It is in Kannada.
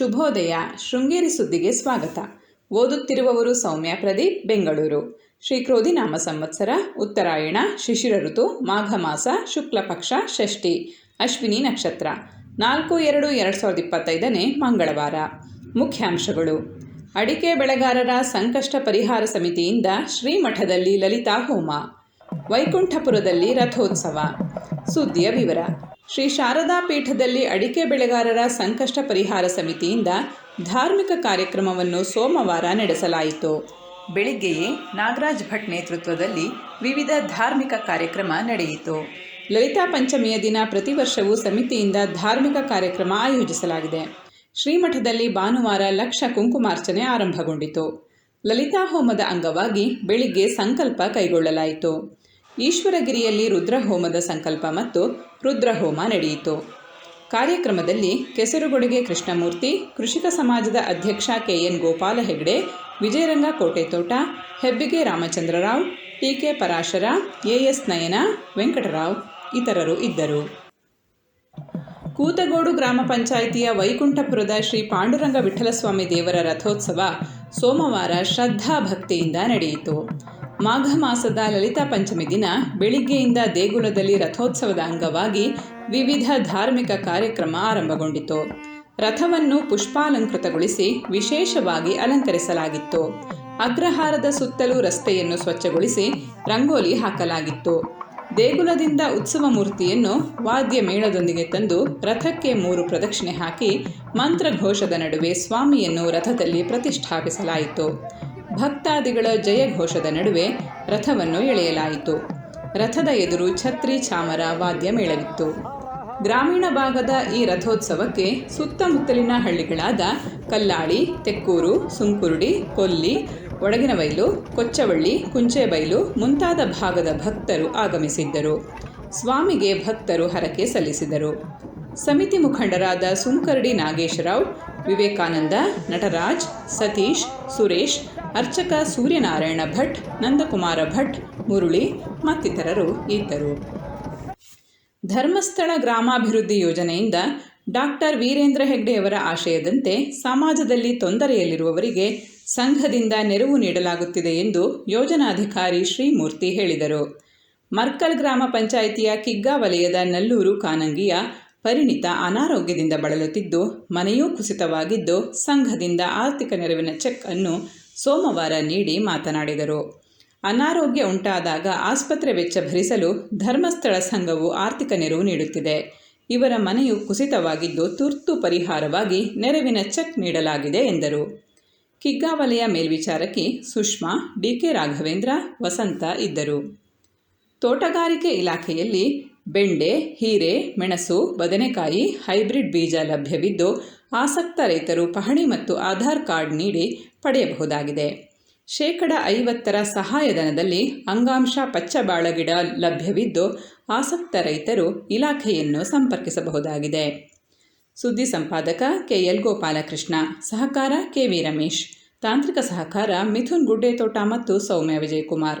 ಶುಭೋದಯ, ಶೃಂಗೇರಿ ಸುದ್ದಿಗೆ ಸ್ವಾಗತ. ಓದುತ್ತಿರುವವರು ಸೌಮ್ಯ ಪ್ರದೀಪ್, ಬೆಂಗಳೂರು. ಶ್ರೀ ಕ್ರೋಧಿನಾಮ ಸಂವತ್ಸರ, ಉತ್ತರಾಯಣ, ಶಿಶಿರ ಋತು, ಮಾಘ ಮಾಸ, ಶುಕ್ಲ ಪಕ್ಷ, ಷಷ್ಠಿ, ಅಶ್ವಿನಿ ನಕ್ಷತ್ರ. ನಾಲ್ಕು, ಎರಡು ಎರಡು ಸಾವಿರದ ಇಪ್ಪತ್ತೈದನೇ ಮಂಗಳವಾರ. ಮುಖ್ಯಾಂಶಗಳು. ಅಡಿಕೆ ಬೆಳೆಗಾರರ ಸಂಕಷ್ಟ ಪರಿಹಾರ ಸಮಿತಿಯಿಂದ ಶ್ರೀಮಠದಲ್ಲಿ ಲಲಿತಾ ಹೋಮ. ವೈಕುಂಠಪುರದಲ್ಲಿ ರಥೋತ್ಸವ. ಸುದ್ದಿಯ ವಿವರ. ಶ್ರೀ ಶಾರದಾ ಪೀಠದಲ್ಲಿ ಅಡಿಕೆ ಬೆಳೆಗಾರರ ಸಂಕಷ್ಟ ಪರಿಹಾರ ಸಮಿತಿಯಿಂದ ಧಾರ್ಮಿಕ ಕಾರ್ಯಕ್ರಮವನ್ನು ಸೋಮವಾರ ನಡೆಸಲಾಯಿತು. ಬೆಳಿಗ್ಗೆಯೇ ನಾಗರಾಜ್ ಭಟ್ ನೇತೃತ್ವದಲ್ಲಿ ವಿವಿಧ ಧಾರ್ಮಿಕ ಕಾರ್ಯಕ್ರಮ ನಡೆಯಿತು. ಲಲಿತಾ ಪಂಚಮಿಯ ದಿನ ಪ್ರತಿ ವರ್ಷವೂ ಸಮಿತಿಯಿಂದ ಧಾರ್ಮಿಕ ಕಾರ್ಯಕ್ರಮ ಆಯೋಜಿಸಲಾಗಿದೆ. ಶ್ರೀಮಠದಲ್ಲಿ ಭಾನುವಾರ ಲಕ್ಷ ಕುಂಕುಮಾರ್ಚನೆ ಆರಂಭಗೊಂಡಿತು. ಲಲಿತಾ ಹೋಮದ ಅಂಗವಾಗಿ ಬೆಳಿಗ್ಗೆ ಸಂಕಲ್ಪ ಕೈಗೊಳ್ಳಲಾಯಿತು. ಈಶ್ವರಗಿರಿಯಲ್ಲಿ ರುದ್ರಹೋಮದ ಸಂಕಲ್ಪ ಮತ್ತು ರುದ್ರಹೋಮ ನಡೆಯಿತು. ಕಾರ್ಯಕ್ರಮದಲ್ಲಿ ಕೆಸರುಗೊಡಿಗೆ ಕೃಷ್ಣಮೂರ್ತಿ, ಕೃಷಿಕ ಸಮಾಜದ ಅಧ್ಯಕ್ಷ K N Gopala Hegde, Vijayaranga Kotethota, Hebbige Ramachandrarao, T K Parashara, A S Nayana, Venkatarao ಇತರರು ಇದ್ದರು. ಕೂತಗೋಡು ಗ್ರಾಮ ಪಂಚಾಯಿತಿಯ ವೈಕುಂಠಪುರದ ಶ್ರೀ ಪಾಂಡುರಂಗ ವಿಠಲಸ್ವಾಮಿ ದೇವರ ರಥೋತ್ಸವ ಸೋಮವಾರ ಶ್ರದ್ಧಾ ಭಕ್ತಿಯಿಂದ ನಡೆಯಿತು. ಮಾಘ ಮಾಸದ ಲಲಿತಾ ಪಂಚಮಿ ದಿನ ಬೆಳಿಗ್ಗೆಯಿಂದ ದೇಗುಲದಲ್ಲಿ ರಥೋತ್ಸವದ ಅಂಗವಾಗಿ ವಿವಿಧ ಧಾರ್ಮಿಕ ಕಾರ್ಯಕ್ರಮ ಆರಂಭಗೊಂಡಿತು. ರಥವನ್ನು ಪುಷ್ಪಾಲಂಕೃತಗೊಳಿಸಿ ವಿಶೇಷವಾಗಿ ಅಲಂಕರಿಸಲಾಗಿತ್ತು. ಅಗ್ರಹಾರದ ಸುತ್ತಲೂ ರಸ್ತೆಯನ್ನು ಸ್ವಚ್ಛಗೊಳಿಸಿ ರಂಗೋಲಿ ಹಾಕಲಾಗಿತ್ತು. ದೇಗುಲದಿಂದ ಉತ್ಸವ ಮೂರ್ತಿಯನ್ನು ವಾದ್ಯ ಮೇಳದೊಂದಿಗೆ ತಂದು ರಥಕ್ಕೆ ಮೂರು ಪ್ರದಕ್ಷಿಣೆ ಹಾಕಿ ಮಂತ್ರಘೋಷದ ನಡುವೆ ಸ್ವಾಮಿಯನ್ನು ರಥದಲ್ಲಿ ಪ್ರತಿಷ್ಠಾಪಿಸಲಾಯಿತು. ಭಕ್ತಾದಿಗಳ ಜಯಘೋಷದ ನಡುವೆ ರಥವನ್ನು ಎಳೆಯಲಾಯಿತು. ರಥದ ಎದುರು ಛತ್ರಿ ಚಾಮರ ವಾದ್ಯ ಮೇಳವಿತ್ತು. ಗ್ರಾಮೀಣ ಭಾಗದ ಈ ರಥೋತ್ಸವಕ್ಕೆ ಸುತ್ತಮುತ್ತಲಿನ ಹಳ್ಳಿಗಳಾದ ಕಲ್ಲಾಳಿ, ತೆಕ್ಕೂರು, ಸುಂಕುರುಡಿ, ಕೊಲ್ಲಿ ಒಡಗಿನಬೈಲು ಕೊಚ್ಚವಳ್ಳಿ, ಕುಂಚೆಬೈಲು ಮುಂತಾದ ಭಾಗದ ಭಕ್ತರು ಆಗಮಿಸಿದ್ದರು. ಸ್ವಾಮಿಗೆ ಭಕ್ತರು ಹರಕೆ ಸಲ್ಲಿಸಿದರು. ಸಮಿತಿ ಮುಖಂಡರಾದ ಸುಂಕರಡಿ ನಾಗೇಶರಾವ್ ವಿವೇಕಾನಂದ, ನಟರಾಜ್, ಸತೀಶ್, ಸುರೇಶ್, ಅರ್ಚಕ ಸೂರ್ಯನಾರಾಯಣ ಭಟ್, ನಂದಕುಮಾರ ಭಟ್, ಮುರುಳಿ ಮತ್ತಿತರರು ಇದ್ದರು. ಧರ್ಮಸ್ಥಳ ಗ್ರಾಮಾಭಿವೃದ್ಧಿ ಯೋಜನೆಯಿಂದ ಡಾಕ್ಟರ್ ವೀರೇಂದ್ರ ಹೆಗ್ಡೆಯವರ ಆಶಯದಂತೆ ಸಮಾಜದಲ್ಲಿ ತೊಂದರೆಯಲ್ಲಿರುವವರಿಗೆ ಸಂಘದಿಂದ ನೆರವು ನೀಡಲಾಗುತ್ತಿದೆ ಎಂದು ಯೋಜನಾಧಿಕಾರಿ ಶ್ರೀಮೂರ್ತಿ ಹೇಳಿದರು. ಮರ್ಕಲ್ ಗ್ರಾಮ ಪಂಚಾಯಿತಿಯ ಕಿಗ್ಗಾ ವಲಯದ ನಲ್ಲೂರು ಕಾನಂಗಿಯ ಪರಿಣಿತ ಅನಾರೋಗ್ಯದಿಂದ ಬಳಲುತ್ತಿದ್ದು, ಮನೆಯೂ ಕುಸಿತವಾಗಿದ್ದು, ಸಂಘದಿಂದ ಆರ್ಥಿಕ ನೆರವಿನ ಚೆಕ್ ಅನ್ನು ಸೋಮವಾರ ನೀಡಿ ಮಾತನಾಡಿದರು. ಅನಾರೋಗ್ಯ ಉಂಟಾದಾಗ ಆಸ್ಪತ್ರೆ ವೆಚ್ಚ ಭರಿಸಲು ಧರ್ಮಸ್ಥಳ ಸಂಘವು ಆರ್ಥಿಕ ನೆರವು ನೀಡುತ್ತಿದೆ. ಇವರ ಮನೆಯು ಕುಸಿತವಾಗಿದ್ದು, ತುರ್ತು ಪರಿಹಾರವಾಗಿ ನೆರವಿನ ಚೆಕ್ ನೀಡಲಾಗಿದೆ ಎಂದರು. ಕಿಗ್ಗಾವಲೆಯ ಮೇಲ್ವಿಚಾರಕಿ ಸುಷ್ಮಾ ಡಿಕೆ ರಾಘವೇಂದ್ರ, ವಸಂತ ಇದ್ದರು. ತೋಟಗಾರಿಕೆ ಇಲಾಖೆಯಲ್ಲಿ ಬೆಂಡೆ, ಹೀರೆ, ಮೆಣಸು, ಬದನೆಕಾಯಿ, ಹೈಬ್ರಿಡ್ ಬೀಜ ಲಭ್ಯವಿದ್ದು ಆಸಕ್ತ ರೈತರು ಪಹಣಿ ಮತ್ತು ಆಧಾರ್ ಕಾರ್ಡ್ ನೀಡಿ ಪಡೆಯಬಹುದಾಗಿದೆ. ಶೇಕಡ ಐವತ್ತರ ಸಹಾಯಧನದಲ್ಲಿ ಅಂಗಾಂಶ ಪಚ್ಚಬಾಳಗಿಡ ಲಭ್ಯವಿದ್ದು ಆಸಕ್ತ ರೈತರು ಇಲಾಖೆಯನ್ನು ಸಂಪರ್ಕಿಸಬಹುದಾಗಿದೆ. ಸುದ್ದಿ ಸಂಪಾದಕ ಕೆಎಲ್ ಗೋಪಾಲಕೃಷ್ಣ, ಸಹಕಾರ ಕೆವಿ ರಮೇಶ್, ತಾಂತ್ರಿಕ ಸಹಕಾರ ಮಿಥುನ್ ಗುಡ್ಡೆತೋಟ ಮತ್ತು ಸೌಮ್ಯ ವಿಜಯಕುಮಾರ್